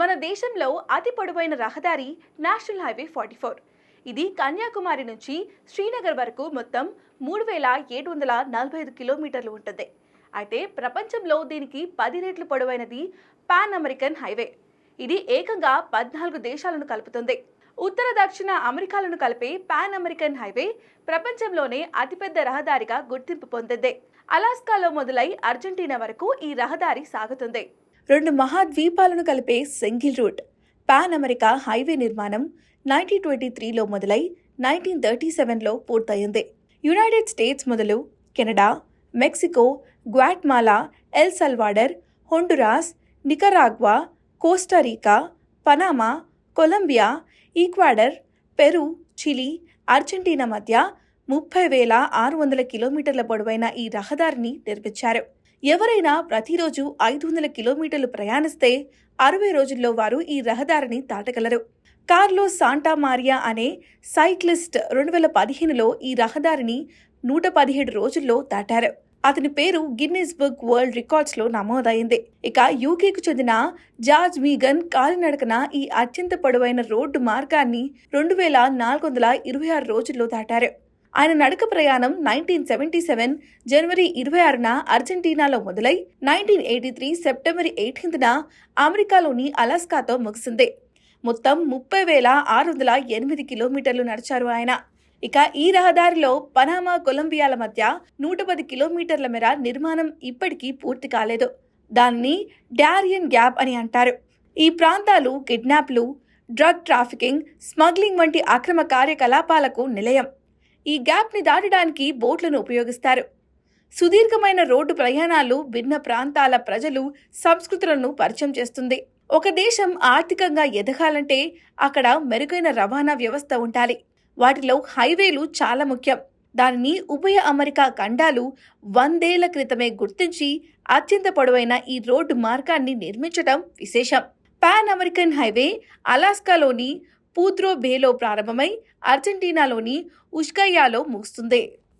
మన దేశంలో అతి పొడవైన రహదారి నేషనల్ హైవే ఫార్టీ ఫోర్. ఇది కన్యాకుమారి నుంచి శ్రీనగర్ వరకు మొత్తం మూడు వేల ఏడు వందల నలభై ఐదు కిలోమీటర్లు ఉంటుంది. అయితే ప్రపంచంలో దీనికి పది రెట్లు పొడవైనది పాన్ అమెరికన్ హైవే. ఇది ఏకంగా పద్నాలుగు దేశాలను కలుపుతుంది. ఉత్తర దక్షిణ అమెరికాలను కలిపే పాన్ అమెరికన్ హైవే ప్రపంచంలోనే అతిపెద్ద రహదారిగా గుర్తింపు పొందింది. అలాస్కాలో మొదలై అర్జెంటీనా వరకు ఈ రహదారి సాగుతుంది. రెండు మహాద్వీపాలను కలిపే single route. Pan America highway నిర్మాణం నైన్టీన్ ట్వంటీ త్రీలో మొదలై నైన్టీన్ థర్టీ సెవెన్లో పూర్తయింది. యునైటెడ్ స్టేట్స్ మొదలు Canada Mexico Guatemala El Salvador Honduras Nicaragua Costa Rica Panama Colombia Ecuador Peru Chile Argentina మధ్య ముప్పై వేల ఆరు వందల కిలోమీటర్ల పొడవైన ఈ రహదారిని నిర్మించారు. ఎవరైనా ప్రతిరోజు ఐదు వందల కిలోమీటర్లు ప్రయాణిస్తే అరవై రోజుల్లో వారు ఈ రహదారిని దాటగలరు. కార్లో సాంటా మారియా అనే సైక్లిస్ట్ రెండు వేల పదిహేనులో ఈ రహదారిని నూట పదిహేడు రోజుల్లో దాటారు. అతని పేరు గిన్నెస్ బుక్ వరల్డ్ రికార్డ్స్లో నమోదైంది. ఇక యూకేకు చెందిన జార్జ్ మీగన్ కాలినడకన ఈ అత్యంత పొడవైన రోడ్డు మార్గాన్ని రెండు వేల నాలుగు వందల ఇరవై ఆరు రోజుల్లో దాటారు. ఆయన నడక ప్రయాణం నైన్టీన్ సెవెంటీ సెవెన్ జనవరి ఇరవై ఆరున అర్జెంటీనాలో మొదలై నైన్టీన్ ఎయిటీ త్రీ సెప్టెంబర్ ఎయిటీన్త్న అమెరికాలోని అలాస్కాతో ముగిసింది. మొత్తం ముప్పై వేల ఆరు వందల ఎనిమిది కిలోమీటర్లు నడిచారు ఆయన. ఇక ఈ రహదారిలో పనామా కొలంబియాల మధ్య నూట పది కిలోమీటర్ల మేర నిర్మాణం ఇప్పటికీ పూర్తి కాలేదు. దాన్ని డారియన్ గ్యాప్ అని అంటారు. ఈ ప్రాంతాలు కిడ్నాప్లు డ్రగ్ ట్రాఫికింగ్ స్మగ్లింగ్ వంటి అక్రమ కార్యకలాపాలకు నిలయం. ఈ గ్యాప్ని దాటడానికి బోట్లను ఉపయోగిస్తారు. సుదీర్ఘమైన రోడ్డు ప్రయాణాలు భిన్న ప్రాంతాల ప్రజలు సంస్కృతులను పరిచయం చేస్తుంది. ఒక దేశం ఆర్థికంగా ఎదగాలంటే అక్కడ మెరుగైన రవాణా వ్యవస్థ ఉండాలి. వాటిలో హైవేలు చాలా ముఖ్యం. దానిని ఉభయ అమెరికా ఖండాలు వందేళ్ళ క్రితమే గుర్తించి అత్యంత పొడవైన ఈ రోడ్డు మార్గాన్ని నిర్మించడం విశేషం. పాన్ అమెరికన్ హైవే అలాస్కాలోని పూత్రో బేలో ప్రారంభమై అర్జెంటీనాలోని ఉష్కయ్యాలో ముగుస్తుంది.